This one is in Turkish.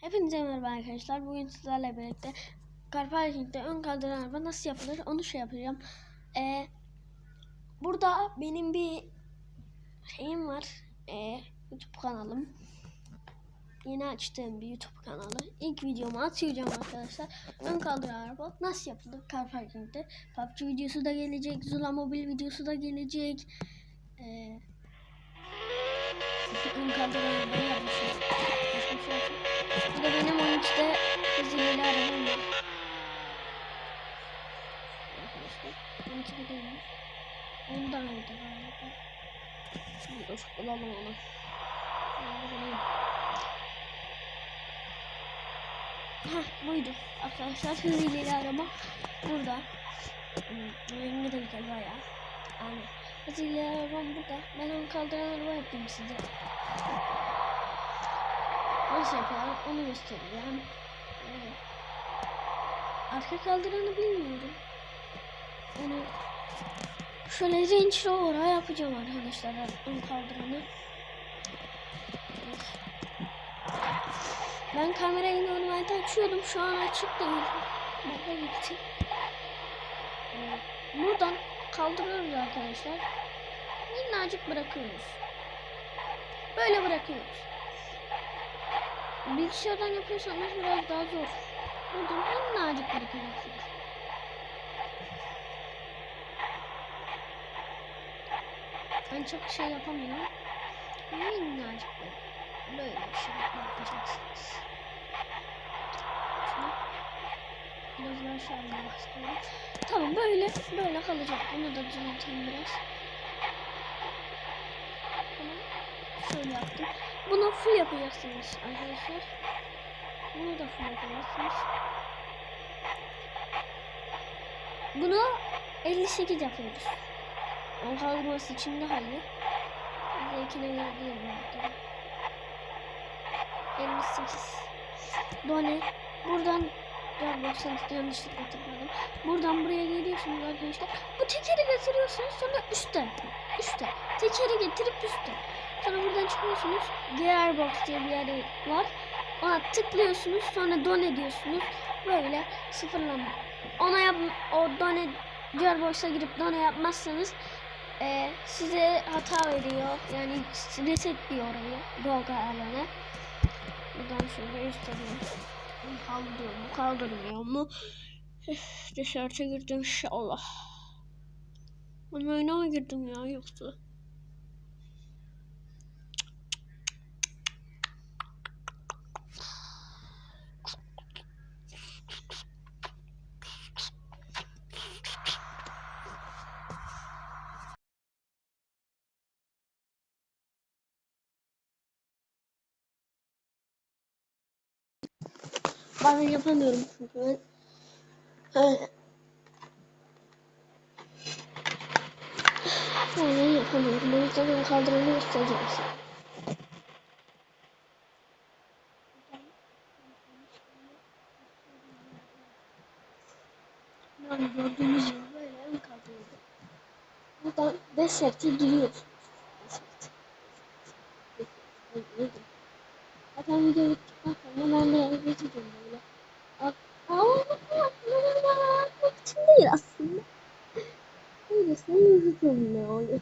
Hepinize merhaba arkadaşlar. Bugün sizlerle birlikte car parking'de ön kaldıran araba nasıl yapılır onu şey yapacağım. Ee, burada benim bir şeyim var. Ee, YouTube kanalım. Yeni açtığım bir YouTube kanalı. İlk videomu atacağım arkadaşlar. Ön kaldıran araba nasıl yapılır car parking'de. PUBG videosu da gelecek. Zula Mobil videosu da gelecek. Ee, ön kaldıran arabayı yapmışım. Başka bir şey yok. Da benim 13'te hızlı arabam var. Arkadaşlar 12'de değilmiş. Ondan oldu galiba. Şimdi dur bulalım onu. Şöyle bulayım. Heh buydu. Arkadaşlar hızlı ileri araba burada. Hmm, rengi de güzel bayağı. Hızlı ileri arabam burada. Ben onu kaldıran araba yapayım size. Nasıl yapalım onu göstereceğim. Evet. Arka kaldıranı bilmiyorum. Onu şöyle Range Rover'a yapacağım arkadaşlar ön kaldıranı. Ben kamerayı normalde açıyordum. Şu an açık değil. Baka gitti. Buradan kaldırıyoruz arkadaşlar. Minnacık bırakıyoruz. Böyle bırakıyoruz. Bilgisayardan yapıyorsanız biraz daha zor. Buradan minnacık bırakacaksınız. Ben çok şey yapamıyorum. Minnacık böyle. Böyle bir şey yapacaksınız. Şunu biraz daha aşağı inmek istiyorum. Tamam böyle böyle kalacak. Bunu da düzelteyim biraz. Tamam. Şöyle yaptım. Bunu full yapacaksınız arkadaşlar. Bunu da full yapacaksınız. Bunu 58 yapıyoruz. O kaldırması için daha iyi. Zevkine göre değil bu arada. 58. Done. Buradan ya baksanız yanlışlıkla tıkladım. Buradan buraya geliyorsunuz arkadaşlar. Bu tekeri getiriyorsunuz sonra üstte. Üstte. Tekeri getirip üstte. Sonra buradan çıkıyorsunuz. Gearbox diye bir yer var. Ona tıklıyorsunuz. Sonra done diyorsunuz. Böyle sıfırlama. Ona yap o done Gearbox'a girip done yapmazsanız e, size hata veriyor. Yani resetliyor orayı. Go ayarlarına. Buradan şöyle göstereyim. Kaldırıyor mu? Kaldırmıyor mu? Dışarıda girdim inşallah. Ben oyuna mı girdim ya yoksa? Bazen yapamıyorum çünkü ben. Öyle. Bazen yapamıyorum. O yüzden ben kaldıranı göstereceğim size. Yani gördüğünüz gibi böyle ön kaldırıldı. Buradan Desert'e giriyorsunuz. Desert. Desert. Zaten video bittikten sonra ben de geçeceğim böyle. Ama bakmak için değil aslında. Öylesine yüzeceğim ne oluyor.